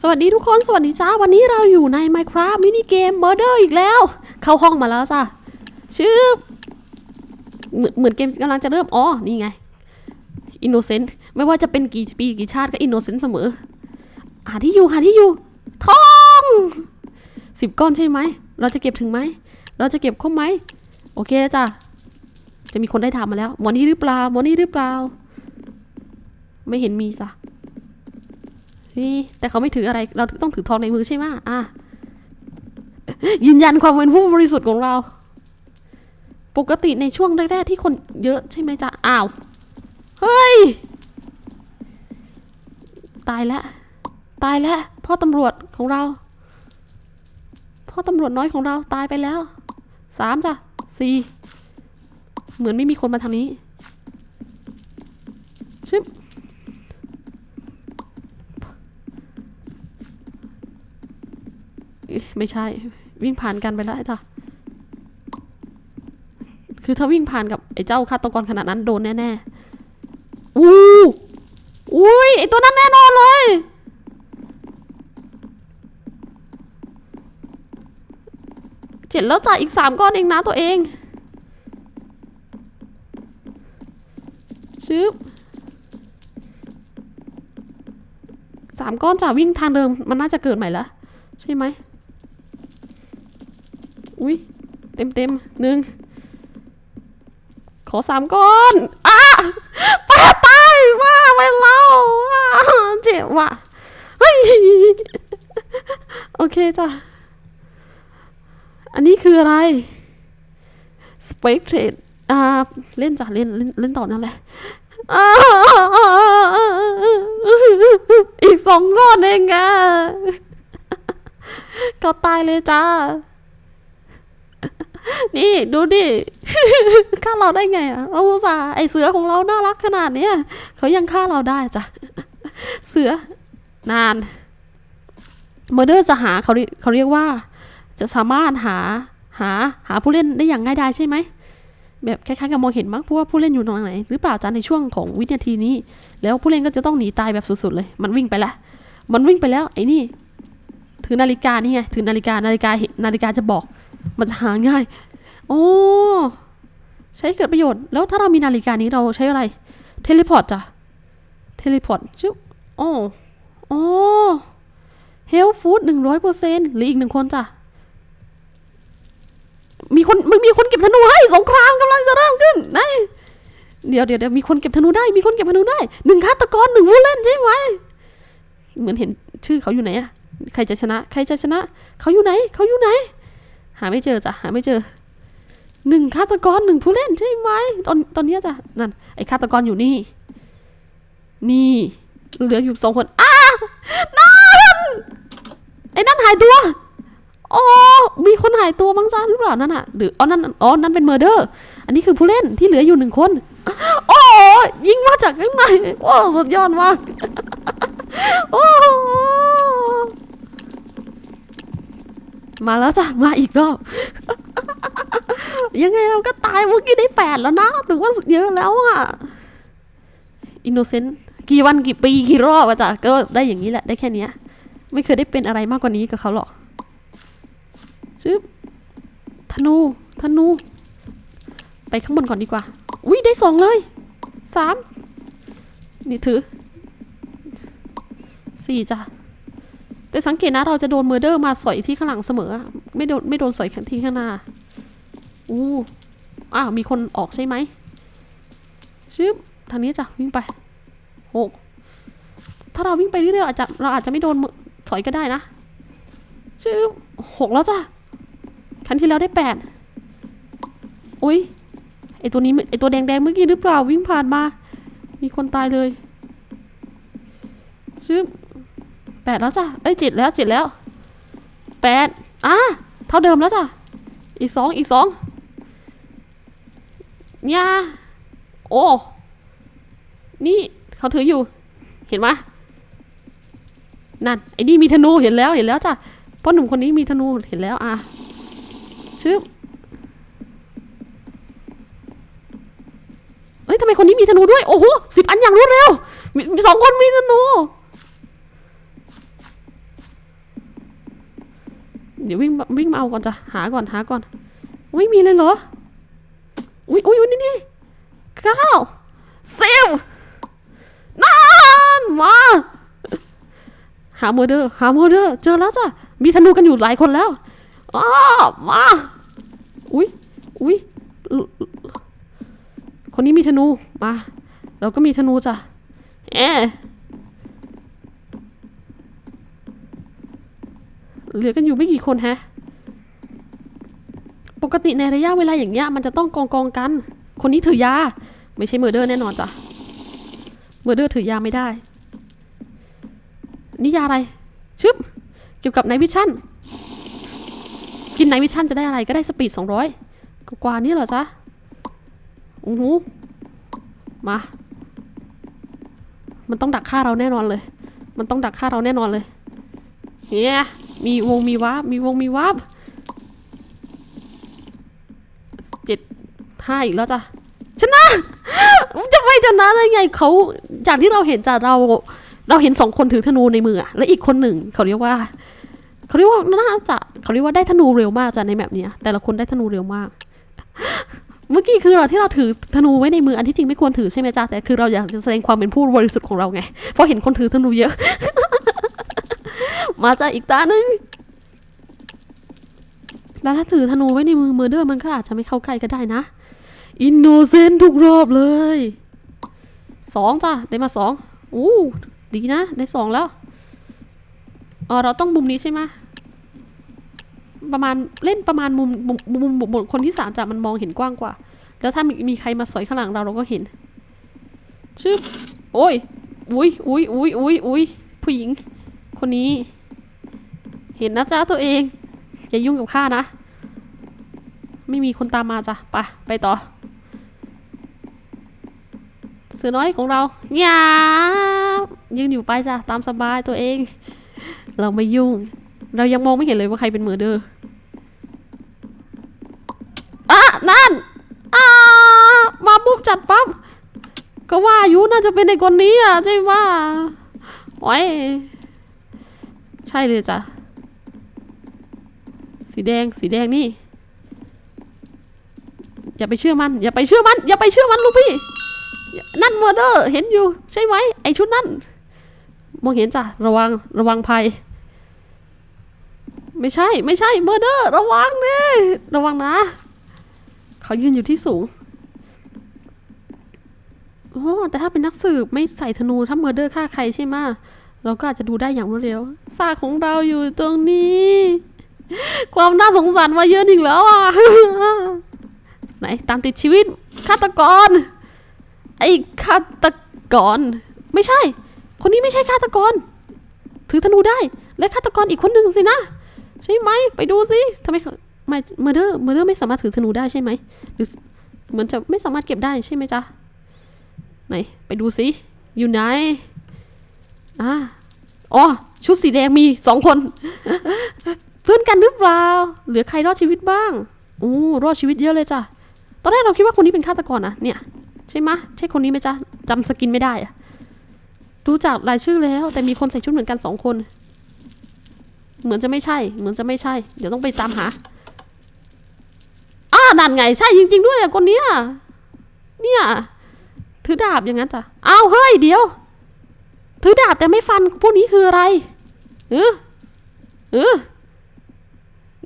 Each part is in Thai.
สวัสดีทุกคน สวัสดีจ้า วันนี้เราอยู่ใน Minecraft มินิเกม Murder อีกแล้ว เข้าห้องมาแล้วจ้ะชื่อเหมือนเหมือนเกมกำลังจะเริ่ม อ๋อ นี่ไง Innocent ไม่ว่าจะเป็นกี่ปีกี่ชาติก็ Innocent เสมอ หาที่อยู่ หาที่อยู่ ทองสิบก้อนใช่ไหม เราจะเก็บถึงไหม เราจะเก็บครบไหม โอเคจ้ะจะมีคนได้ทำมาแล้ว หมอนี่หรือเปล่า หมอนี่หรือเปล่า ไม่เห็นมีจ้ะ นี่แต่เขาไม่ถืออะไร เราต้องถือทองในมือใช่ไหมอะ ยืนยันความเป็นผู้บริสุทธิ์ของเรา ปกติในช่วงแรกๆที่คนเยอะใช่ไหมจ๊ะ อ้าว เฮ้ย ตายแล้ว ตายแล้วพ่อตำรวจของเรา พ่อตำรวจน้อยของเราตายไปแล้ว สามจ้ะสี่เหมือนไม่มีคนมาทางนี้ ชึบ ไม่ใช่ วิ่งผ่านกันไปแล้วจ้ะคือถ้าวิ่งผ่านกับไอ้เจ้าฆาตกรขนาดนั้นโดนแน่ๆอู้อุ้ยไอ้ตัวนั้นแน่นอนเลยเจ็ดแล้วจ่ายอีกสามก้อนเองนะตัวเองชึบสามก้อนจ่าวิ่งทางเดิมมันน่าจะเกิดใหม่ละใช่ไหม อุ้ยเต็มเต็มหนึ่งขอสามก้อนอ้าปาตายว่าไปแล้วว้าเจ็บว่ะเฮ้ยโอเคจ้ะ อันนี้คืออะไร Spectrate อ่าเล่นจ้ะเล่นเล่นเล่นต่อนั่นแหละอีกสองก้อนเองอะก็ตายเลยจ้า นี่ดูดิฆ่าเราได้ไงอะโอ้สาไอเสือของเราน่ารักขนาดเนี้ยเขายังฆ่าเราได้จ้ะเสือนานเมอร์เดอร์จะหาเขาเขาเรียกว่า จะสามารถหาหาหาผู้เล่นได้อย่างง่ายดายใช่ไหมแบบคล้ายๆกับมองเห็นมั้งเพราะว่าผู้เล่นอยู่ตรงไหน หรือเปล่าจ้ะในช่วงของวินาทีนี้ แล้วผู้เล่นก็จะต้องหนีตายแบบสุดๆเลย มันวิ่งไปแล้ว มันวิ่งไปแล้วไอ้นี่ถือนาฬิกานี่ไงถือนาฬิกานาฬิกานาฬิกาจะบอก มันจะหาง่าย โอ้ใช้เกิดประโยชน์ แล้วถ้าเรามีนาฬิกานี้เราใช้อะไร เทเลพอร์ตจ้ะ เทเลพอร์ตจุ๊บโอ้โอ้เฮลฟู้ดหนึ่งร้อยเปอร์เซ็นต์หรืออีกหนึ่งคนจ้ะ มีคนมึงมีคนเก็บธนูให้สงครามกำลังจะเริ่มขึ้นนเดี๋ยวเดี๋ยวเดี๋ยวมีคนเก็บธนูได้ มีคนเก็บธนูได้หนึ่งฆาตกรหนึ่งผู้เล่นใช่ไหมเหมือนเห็นชื่อเขาอยู่ไหนอะใครจะชนะ ใครจะชนะ เขาอยู่ไหน เขาอยู่ไหน หาไม่เจอจ้ะหาไม่เจอหนึ่งฆาตกรหนึ่งผู้เล่นใช่ไหมตอนตอนนี้จ้ะนั่นไอ้ฆาตกรอยู่นี่ นี่เหลืออยู่สองคนอ้านั่นไอ้นั่นหายตัวอ๋อมีคนหายตัวบ้างจ้าหรือเปล่านั่นอะหรืออ๋อนั่นอ๋อนั่นเป็นเมอร์เดอร์ อันนี้คือผู้เล่นที่เหลืออยู่หนึ่งคนโอ้ยิงมาจากข้างในโอ้สุดยอดมากโอ้ มาแล้วจ้ะ มาอีกรอบ ยังไงเราก็ตายเมื่อกี้ได้แปดแล้วนะถือว่าเยอะแล้วอะอินโนเซนต์กี่วันกี่ปีกี่รอบอะจ้ะก็ได้อย่างนี้แหละได้แค่เนี้ยไม่เคยได้เป็นอะไรมากกว่านี้กับเขาหรอกซึบธนูธนู ไปข้างบนก่อนดีกว่า อุ้ยได้สองเลยสามนี่ถือสี่จ้ะ แต่สังเกตนะเราจะโดนเมอร์เดอร์มาสอยที่ข้างหลังเสมอ ไม่โดนไม่โดนสอยที่ข้างหน้าอู้อ้าวมีคนออกใช่ไหมชึบทางนี้จ้ะวิ่งไปหกถ้าเราวิ่งไปเรื่อยๆอาจจะเราอาจจะไม่โดนสอยก็ได้นะชึบหกแล้วจ้ะครั้งที่แล้วได้แปดโอ้ยไอตัวนี้ไอตัวแดงๆเมื่อกี้หรือเปล่าวิ่งผ่านมา มีคนตายเลยชึบ แปดแล้วจ้ะ เอ้ยจ็ดแล้วจ็ดแล้วแปดอะเท่าเดิมแล้วจ้ะ อีกสองอีกสองเนี่ยโอ้ นี่เขาถืออยู่ เห็นไหมนั่นไอ้นี่มีธนูเห็นแล้วเห็นแล้วจ้ะเพราะหนุ่มคนนี้มีธนูเห็นแล้วอะชึบเอ้ยทำไมคนนี้มีธนูด้วย โอ้โหสิบอันอย่างรวดเร็ว มีสองคนมีธนู เดี๋ยววิ่งวิ่งมาเอาก่อนจ้ะหาก่อนหาก่อนไม่มีเลยเหรออุ้ยอุ้ยอุ๊ยนี่นี่เก้าสิบนั่นมาหาเมอเดอร์หาเมอเดอร์เจอแล้วจ้ะมีธนูกันอยู่หลายคนแล้วอ้ามาอุ้ยอุ้ยคนนี้มีธนูมาเราก็มีธนูจ้ะเอ๊ เหลือกันอยู่ไม่กี่คนแฮะ ปกติในระยะเวลาอย่างเงี้ยมันจะต้องกองกองกัน คนนี้ถือยา ไม่ใช่เมอร์เดอร์แน่นอนจ้ะ เมอร์เดอร์ถือยาไม่ได้ นี่ยาอะไร ชึบ เกี่ยวกับไนวิชั่น กินไนวิชั่นจะได้อะไรก็ได้สปีด 200 กว่านี่เหรอจ๊ะโอ้โหมา มันต้องดักฆ่าเราแน่นอนเลย มันต้องดักฆ่าเราแน่นอนเลย เนี่ย มีวงมีวาร์ปมีวงมีวาร์ปเจ็ดห้าอีกแล้วจ้ะชนะจะไม่ชนะได้ไงเขาจากที่เราเห็นจากเราเราเห็นสองคนถือธนูในมืออะและอีกคนหนึ่งเขาเรียกว่าเขาเรียกว่าน่าจะเขาเรียกว่าได้ธนูเร็วมากจ้ะในแบบเนี้ยแต่ละคนได้ธนูเร็วมาก เมื่อกี้คือเราที่เราถือธนูไว้ในมืออันที่จริงไม่ควรถือใช่ไหมจ๊ะแต่คือเราอยากจะแสดงความเป็นผู้บริสุทธิ์ของเราไงเพราะเห็นคนถือธนูเยอะ มาจ้ะอีกตาหนึ่งแล้วถ้าถือธนูไว้ในมือเมอร์เดอร์มันก็อาจจะไม่เข้าใกล้ก็ได้นะ อินโนเซนต์ทุกรอบเลยสองจ้ะได้มาสองอู้ดีนะ ได้สองแล้วอ๋อเราต้องมุมนี้ใช่ไหมประมาณเล่นประมาณมุมมุมมุมมุมคนที่สามจะมันมองเห็นกว้างกว่า แล้วถ้ามีมีใครมาสอยข้างหลังเราเราก็เห็นชึบโอ้ยอุ้ยอุ้ยอุ้ยอุ้ยอุ้ยผู้หญิง คนนี้ เห็นนะจ๊ะตัวเอง อย่ายุ่งกับข้านะ ไม่มีคนตามมาจ้ะไปไปต่อ เสือน้อยของเราหยาบยืนอยู่ไปจ้ะตามสบายตัวเอง เราไม่ยุ่ง เรายังมองไม่เห็นเลยว่าใครเป็นเมอเดอร์อะนั่นอ่ามาปุ๊บจัดปั๊บก็ว่าอยู่น่าจะเป็นในคนนี้อะใช่ว่าโอ้ยใช่เลยจ้ะ สีแดง สีแดงนี่ อย่าไปเชื่อมัน อย่าไปเชื่อมัน อย่าไปเชื่อมันลูกพี่ นั่นเมอร์เดอร์ เห็นอยู่ ใช่ไหม ไอชุดนั่น มองเห็นจ้ะ ระวัง ระวังภัย ไม่ใช่ ไม่ใช่เมอร์เดอร์ ระวังเนี่ระวังนะ เขายืนอยู่ที่สูง โอ้ แต่ถ้าเป็นนักสืบไม่ใส่ธนู ถ้าเมอร์เดอร์ฆ่าใครใช่ไหมเราก็อาจจะดูได้อย่างรวดเร็วซากของเราอยู่ตรงนี้ ความน่าสงสารมาเยอะอีกแล้วอะ ไหนตามติดชีวิตฆาตกร ไอ้ฆาตกร ไม่ใช่ คนนี้ไม่ใช่ฆาตกร ถือธนูได้ และฆาตกรอีกคนหนึ่งสินะ ใช่ไหม ไปดูสิทำไมเขาไม่เมอร์เดอร์เมอร์เดอร์ไม่สามารถถือธนูได้ใช่ไหมหรือเหมือนจะไม่สามารถเก็บได้ใช่ไหมจ๊ะ ไหน ไปดูสิอยู่ไหนอ่าอ๋อ ชุดสีแดงมีสองคน เพื่อนกันหรือเปล่า เหลือใครรอดชีวิตบ้างโอ้รอดชีวิตเยอะเลยจ้ะ ตอนแรกเราคิดว่าคนนี้เป็นฆาตกรนะเนี่ย ใช่ไหมใช่คนนี้ไหมจ๊ะจำสกินไม่ได้อะดูจากรายชื่อแล้ว แต่มีคนใส่ชุดเหมือนกันสองคน เหมือนจะไม่ใช่ เหมือนจะไม่ใช่ เดี๋ยวต้องไปตามหาอ้านั่นไง ใช่จริง ๆ ด้วยอะคนเนี้ยเนี่ยถือดาบอย่างนั้นจ้ะอ้าวเฮ้ยเดี๋ยว ถือดาบแต่ไม่ฟันพวกนี้คืออะไรเออเออ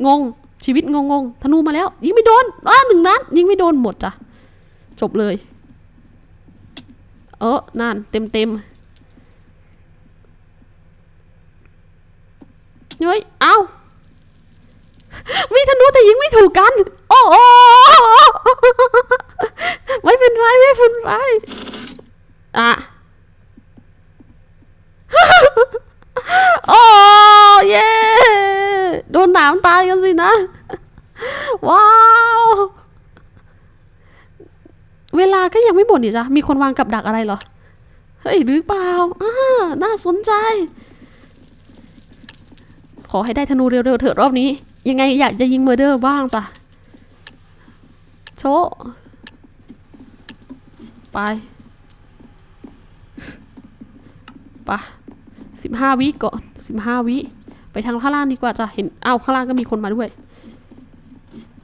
งง ชีวิตงงงๆธนูมาแล้ว ยิงไม่โดนอ้าหนึ่งนัดยิงไม่โดนหมดจ้ะจบเลย เออนั่นเต็มเต็มเฮ้ยเอามีธนูแต่ยิงไม่ถูกกัน โอ้โหไม่เป็นไรไม่เป็นไรอะโอ้เย่ โดนหนามตายกันสินะ ว้าว เวลาก็ยังไม่หมดนี่จ้ะมีคนวางกับดักอะไรเหรอ เฮ้ย หรือเปล่าอ่าน่าสนใจ ขอให้ได้ธนูเร็วๆเถอะรอบนี้ ยังไงอยากจะยิงเมอร์เดอร์บ้างจ้ะโชไปไปสิบห้าวิก่อนสิบห้าวิ ไปทางข้างล่างดีกว่าจะเห็นอ้าวข้างล่างก็มีคนมาด้วย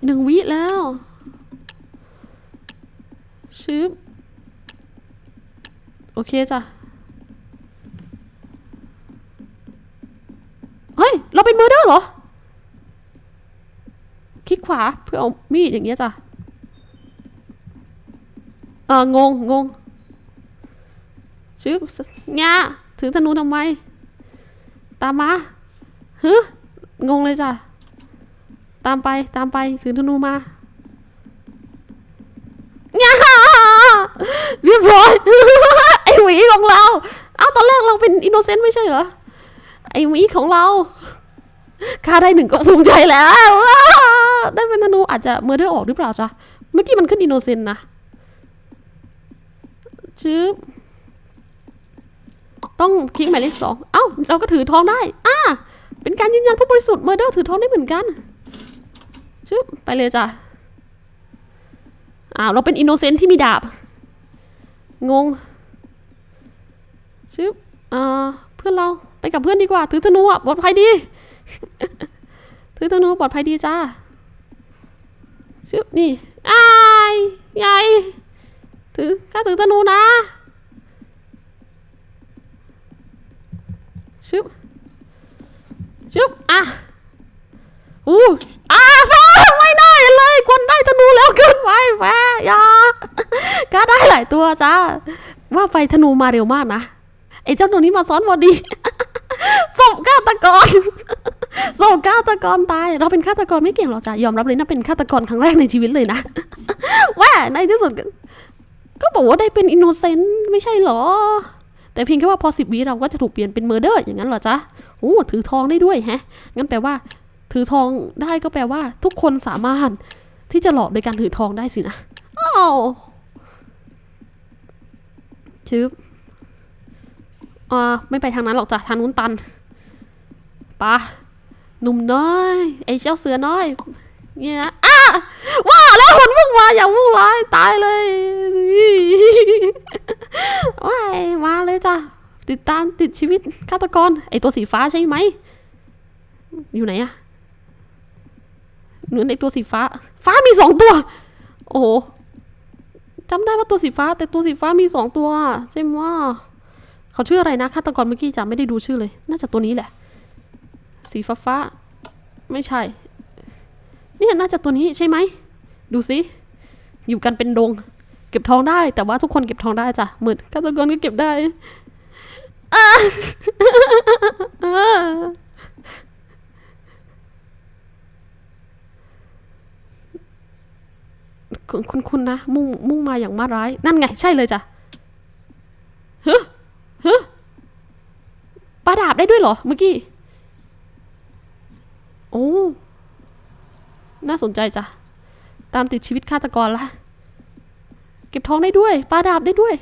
หนึ่งวิแล้วชึบโอเคจ้ะเฮ้ย เราเป็นเมอร์เดอร์เหรอ คลิกขวาเพื่อเอามีดอย่างเงี้ยจ้ะเอองงงงชึบเนี่ยถือธนูทำไม ตามมา ฮึงงเลยจ้ะ ตามไปตามไปถือธนูมาเนี่ยเรียบร้อยไอหวีของเรา เอ้าตอนแรกเราเป็นอินโนเซนต์ไม่ใช่เหรอ ไอหวีของเราค่าได้หนึ่งก็ภูมิใจแล้ว ได้เป็นธนูอาจจะเมอร์เดอร์ออกหรือเปล่าจ๊ะ เมื่อกี้มันขึ้นอินโนเซนต์นะชึบต้องคลิกหมายเลขสอง เอ้า เราก็ถือทองได้ อ่า เป็นการยืนยันผู้บริสุทธิ์เมอร์เดอร์ถือทองได้เหมือนกันชึบไปเลยจ้ะอ้าวเราเป็นอินโนเซนต์ที่มีดาบ งงชึบอ่าเพื่อนเราไปกับเพื่อนดีกว่า ถือธนูอะปลอดภัยดี ถือธนูปลอดภัยดีจ้าชึบนี่อายใหญ่ถือข้าถือธนูนะชึบ ชึบอะอู้อ่าแพ้ไม่ได้เลยคนได้ธนูแล้วเกินไปแพ้อยาก็ได้หลายตัวจ้าว่าไปธนูมาเร็วมากนะไอ้เจ้าตัวนี้มาซ้อนพอดีศพฆาตกรศพฆาตกรตาย เราเป็นฆาตกรไม่เก่งหรอกจ้ะยอมรับเลยนะเป็นฆาตกรครั้งแรกในชีวิตเลยนะว่าในที่สุด ก็บอกว่าได้เป็นอินโนเซนต์ไม่ใช่เหรอ แต่เพียงแค่ว่าพอสิบวิเราก็จะถูกเปลี่ยนเป็นเมอร์เดอร์อย่างนั้นเหรอจ๊ะ อ้ถือทองได้ด้วยแฮะ งั้นแปลว่า ถือทองได้ก็แปลว่า ทุกคนสามารถที่จะหลอกโดยการถือทองได้สินะอ้าวชึบอ่าไม่ไปทางนั้นหรอกจ้ะทางนู้นตันปะหนุ่มน้อย ไอ้เจ้าเสือน้อย เนี่ยนะอ้าว่าแล้วมันมุ่งมาอย่ามุ่งร้ายตายเลยว้ายมาเลยจ้ะ ติดตามติดชีวิตฆาตกร ไอตัวสีฟ้าใช่ไหม อยู่ไหนอะหนูในตัวสีฟ้า ฟ้ามีสองตัว โอ้จำได้ว่าตัวสีฟ้า แต่ตัวสีฟ้ามีสองตัวใช่ไหมว่า เขาชื่ออะไรนะฆาตกรเมื่อกี้จำไม่ได้ดูชื่อเลย น่าจะตัวนี้แหละ สีฟ้าฟ้า ไม่ใช่ เนี่ยน่าจะตัวนี้ใช่ไหม ดูสิ อยู่กันเป็นดง เก็บทองได้ แต่ว่าทุกคนเก็บทองได้จ้ะหมือนฆาตกรก็เก็บได้ คุณคุณนะ มุ่งมุ่งมาอย่างมาร้าย นั่นไง ใช่เลยจ้ะเฮ้เฮ้ปลาดาบได้ด้วยเหรอ เมื่อกี้ โอ้ น่าสนใจจ้ะ ตามติดชีวิตฆาตกรละ เก็บทองได้ด้วยปลาดาบได้ด้วย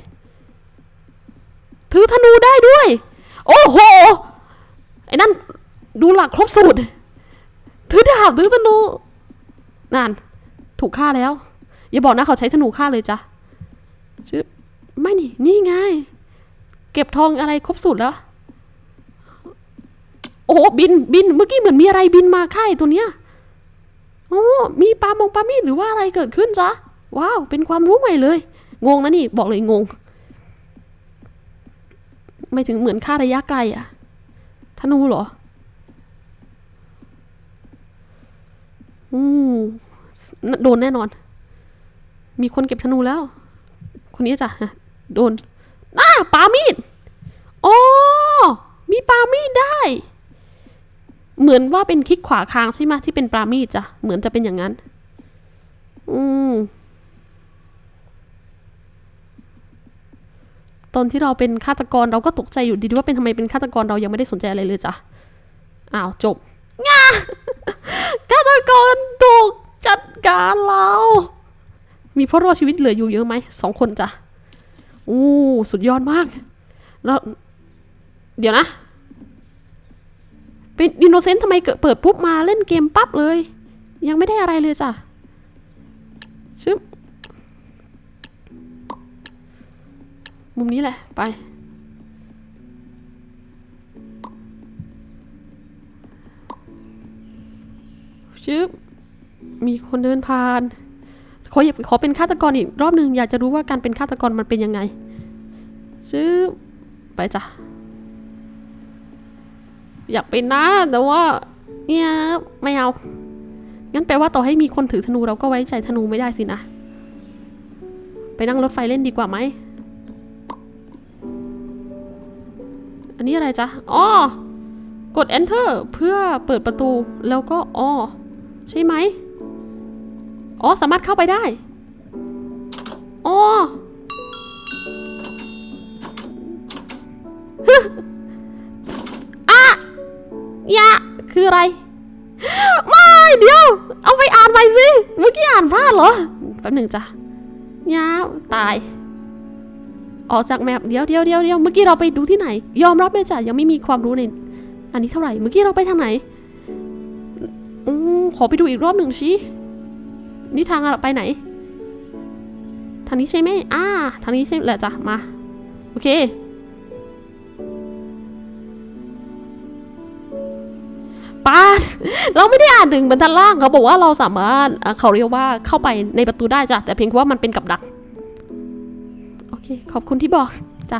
ถือธนูได้ด้วย โอ้โห ไอ้นั่นดูหลักครบสูตร ถือดาบถือธนูนั่นถูกฆ่าแล้ว อย่าบอกนะเขาใช้ธนูฆ่าเลยจ้ะชื่อไม่นี่ นี่ไง เก็บทองอะไรครบสูตรแล้ว โอ้บินบิน เมื่อกี้เหมือนมีอะไรบินมาค่ายตัวเนี้ยโอ้มีปลามงปลามีดหรือว่าอะไรเกิดขึ้นจ๊ะ ว้าว เป็นความรู้ใหม่เลย งงนะนี่ บอกเลยงง ไม่ถึงเหมือนค่าระยะไกลอะธนูเหรออืมโดนแน่นอน มีคนเก็บธนูแล้ว คนนี้จ้ะโดนอ้าปามีดโอ๋อมีปามีดได้ เหมือนว่าเป็นคลิกขวาค้างใช่ไหมที่เป็นปามีดจ้ะเหมือนจะเป็นอย่างนั้น อืม ตอนที่เราเป็นฆาตกรเราก็ตกใจอยู่ดีๆว่าเป็นทำไมเป็นฆาตกรเรายังไม่ได้สนใจอะไรเลยจ้ะอ้าวจบง่าฆาตกรถูกจัดการเรา มีผู้รอดชีวิตเหลืออยู่เยอะไหมสองคนจ้ะอู้สุดยอดมาก แล้วเดี๋ยวนะ เป็นอินโนเซนต์ทำไมเกิดเปิดปุ๊บมาเล่นเกมปั๊บเลย ยังไม่ได้อะไรเลยจ้ะชึบ มุมนี้แหละ ไป ชึบ มีคนเดินผ่าน ขออย่าขอเป็นฆาตกรอีกรอบหนึ่งอยากจะรู้ว่าการเป็นฆาตกรมันเป็นยังไง ชึบ ไปจ้ะ อยากเป็นนะ แต่ว่า เนี่ยไม่เอา งั้นแปลว่าต่อให้มีคนถือธนูเราก็ไว้ใจธนูไม่ได้สินะ ไปนั่งรถไฟเล่นดีกว่าไหม นนี้อะไรจ๊ะอ๋อกด enter เพื่อเปิดประตูแล้วก็อ๋อใช่ไหมอ๋อสามารถเข้าไปได้อ๋อฮึอะยะคืออะไร ไม่เดี๋ยว เอาไปอ่านใหม่สิ เมื่อกี้อ่านพลาดเหรอ แป๊บหนึ่งจ้ะยาตาย ออกจากแมปเดี๋ยวเดี๋ยวเดี๋ยวเดี๋ยวเมื่อกี้เราไปดูที่ไหน ยอมรับเลยจ้ะยังไม่มีความรู้ในอันนี้เท่าไหร่ เมื่อกี้เราไปทางไหนอืมขอไปดูอีกรอบหนึ่งชินี่ทางอะไรไปไหน ทางนี้ใช่ไหมอ่า ทางนี้ใช่แหละจ้ะ มา โอเค ป้า เราไม่ได้อ่านถึงบรรทัดล่างเขาบอกว่าเราสามารถเขาเรียกว่าเข้าไปในประตูได้จ้ะ แต่เพียงว่ามันเป็นกับดัก เค ขอบคุณที่บอก จ้ะ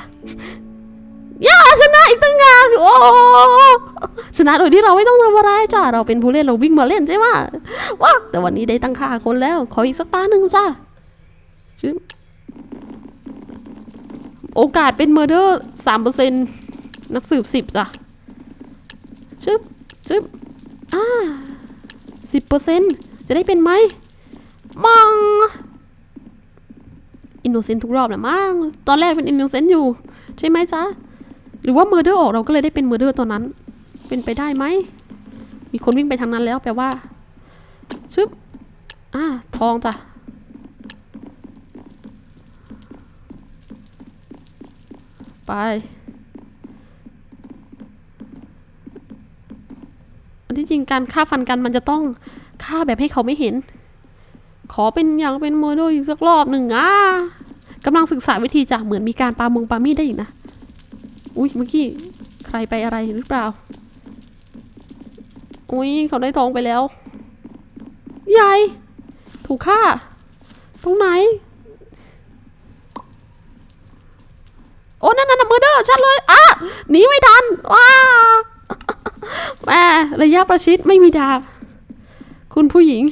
ย่าชนะอีกตั้งงานโอ้ชนะโดยที่เราไม่ต้องทำอะไรจ้ะ เราเป็นผู้เล่นเราวิ่งมาเล่นใช่ไหมว้าแต่วันนี้ได้ตั้งค่าคนแล้ว ขออีกสักตาหนึ่งจ้ะจึ๊บโอกาสเป็นเมอร์เดอร์สามเปอร์เซ็นต์นักสืบสิบจ้ะชึบชึบอ่าสิบเปอร์เซ็นต์จะได้เป็นไหมมัง อินโนเซนต์ทุกรอบแหละมั้งตอนแรกเป็นอินโนเซนต์อยู่ ใช่ไหมจ๊ะ หรือว่าเมอร์เดอร์ออกเราก็เลยได้เป็นเมอร์เดอร์ตอนนั้น เป็นไปได้ไหม มีคนวิ่งไปทางนั้นแล้วแปลว่าชึบอ่าทองจ้ะไปอันที่จริงการฆ่าฟันกันมันจะต้องฆ่าแบบให้เขาไม่เห็น ขอเป็นอย่างเป็นโมเดลอีกสักรอบหนึ่งอะ กำลังศึกษาวิธีจ้ะเหมือนมีการปามงปามีดได้อีกนะ อุ้ยเมื่อกี้ใครไปอะไรหรือเปล่า อุ้ยเขาได้ทองไปแล้ว ยาย ถูกฆ่า ตรงไหน โอ้นั่นนั่นมือเดอร์ชัดเลย อะ หนีไม่ทัน ว้าแม่ระยะประชิดไม่มีดาบ คุณผู้หญิง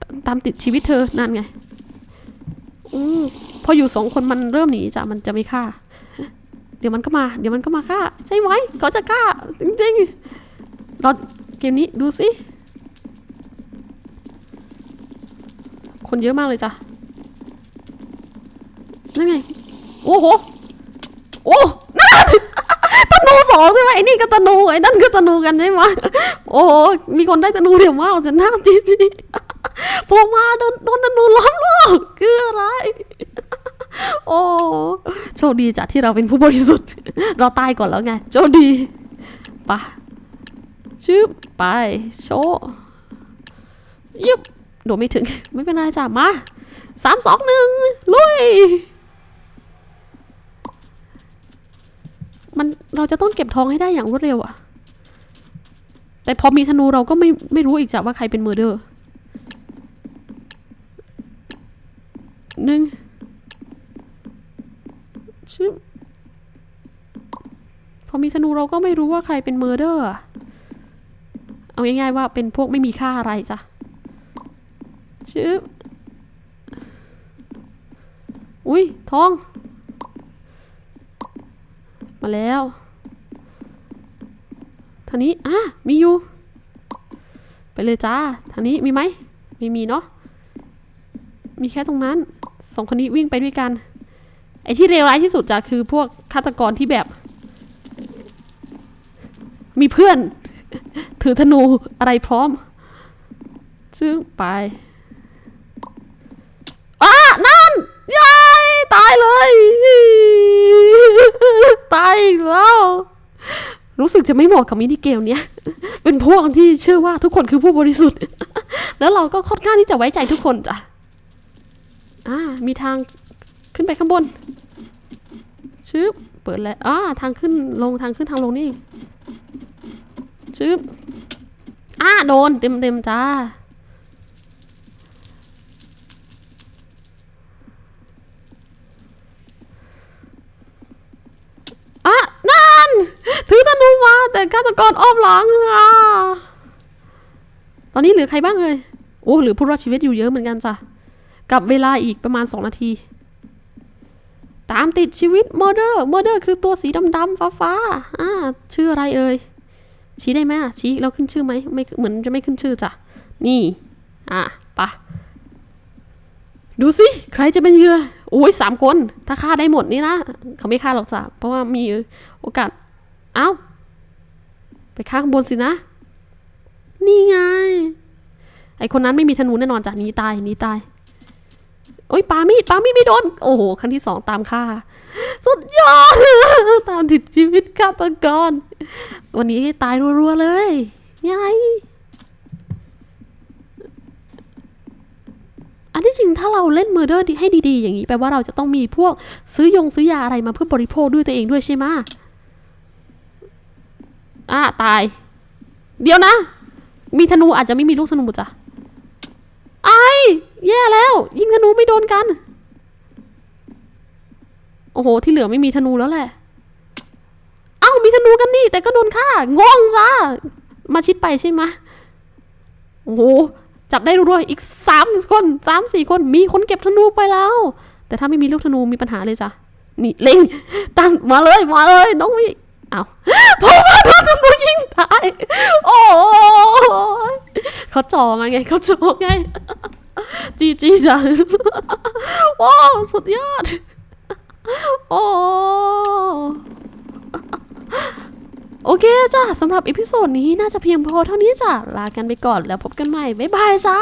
ตตามติดชีวิตเธอ นั่นไง อืพออยู่สองคนมันเริ่มหนีจ้ะมันจะไม่ฆ่า เดี๋ยวมันก็มา เดี๋ยวมันก็มาฆ่า ใช่ไหมเขาจะฆ่า จริงๆเราเกมนี้ดูสิคนเยอะมากเลยจ้ะนั่นไง โอ้โห โอ้นั่นธนูสองใช่ไหมไอ้นี่ก็ธนูไอ้นั่นก็ธนูกันใช่ไหมโอ้โหมีคนได้ธนูเดี๋ยวมากจะน่าจีจี พอมาโดนโดนธนูล้อมโลกคืออะไร โอ้โชคดีจ้ะที่เราเป็นผู้บริสุทธิ์ เราตายก่อนแล้วไง โชคดีไปะชึบไปโชยึบโดดไม่ถึง ไม่เป็นไรจ้ะมาสามสองหนึ่งลุย มันเราจะต้องเก็บทองให้ได้อย่างรวดเร็วอะแต่พอมีธนูเราก็ไม่ไม่รู้อีกจ้ะว่าใครเป็นเมอร์เดอร์ หนึ่งชึบพอมีธนูเราก็ไม่รู้ว่าใครเป็นเมอร์เดอร์เอาง่ายๆว่าเป็นพวกไม่มีค่าอะไรจ้ะชึบอุ้ยทอง มาแล้วทางนี้อะมีอยู่ ไปเลยจ้าทางนี้มีไหมไม่มีเนาะมีแค่ตรงนั้น สองคนนี้วิ่งไปด้วยกัน ไอ้ที่เลวร้ายที่สุดจ้ะคือพวกฆาตกรที่แบบ มีเพื่อน ถือธนูอะไรพร้อม ซึ่งไปอะนั่นยายตายเลย ตายแล้ว รู้สึกจะไม่เหมาะกับมินิเกมเนี้ย เป็นพวกที่เชื่อว่าทุกคนคือผู้บริสุทธิ์ แล้วเราก็ค่อนข้างที่จะไว้ใจทุกคนจ้ะ อ่ามีทางขึ้นไปข้างบนชึบเปิดแล้วอ่าทางขึ้นลงทางขึ้นทางลงนี่ชึบอ่าอะโดนเต็มเต็มจ้าอะนั่นถือธนูมาแต่ฆาตกรอ้อมหลังอะตอนนี้เหลือใครบ้างเลยโอ้เหลือผู้รอดชีวิตอยู่เยอะเหมือนกันจ้ะ กับเวลาอีกประมาณ 2 นาที ตามติดชีวิตมอร์เดอร์มอร์เดอร์คือตัวสีดำๆฟ้าๆอ่าชื่ออะไรเอ่ยชี้ได้ไหมชี้แล้วขึ้นชื่อไหมไม่เหมือนจะไม่ขึ้นชื่อจ้ะนี่อะปะดูสิใครจะเป็นเหยื่อโอ้ยสามคน ถ้าฆ่าได้หมดนี่นะเขาไม่ฆ่าหรอกจ้ะเพราะว่ามีโอกาสเอ้าไปฆ่าข้างบนสินะ นี่ไง ไอคนนั้นไม่มีธนูแน่นอนจ้ะหนีตายหนีตาย โอ้ยปามีดปามีดไม่โดน โอ้โห ครั้งที่สองตามฆ่า สุดยอด ตามติดชีวิตฆาตกร วันนี้ตายรัวๆเลยยายอันที่จริงถ้าเราเล่นเมอร์เดอร์ให้ดีๆ อย่างนี้แปลว่าเราจะต้องมีพวกซื้อยงซื้อยาอะไรมาเพื่อบริโภคด้วยตัวเองด้วยใช่ไหมอะตาย เดี๋ยวนะ มีธนูอาจจะไม่มีลูกธนูจ้ะ ไอ้แย่แล้ว ยิงธนูไม่โดนกัน โอ้โห ที่เหลือไม่มีธนูแล้วแหละ เอ้ามีธนูกันนี่ แต่ก็โดนฆ่างงจ้ามาชิดไปใช่ไหมโอ้โห จับได้รัวๆอีกสามคนสามสี่คนมีคนเก็บธนูไปแล้ว แต่ถ้าไม่มีลูกธนูมีปัญหาเลยจ้ะนี่เล็งตั้งมาเลยมาเลยน้องวิเอาเพราะว่าโดนธนูยิงตายโอ้ เขาจ่อมาไงเขาจ่อไงจีจีจังว้าวสุดยอด โอ้โอเคจ้ะสำหรับอีพิโซดนี้น่าจะเพียงพอเท่านี้จ้ะ ลากันไปก่อนแล้วพบกันใหม่ บ๊ายบายจ้า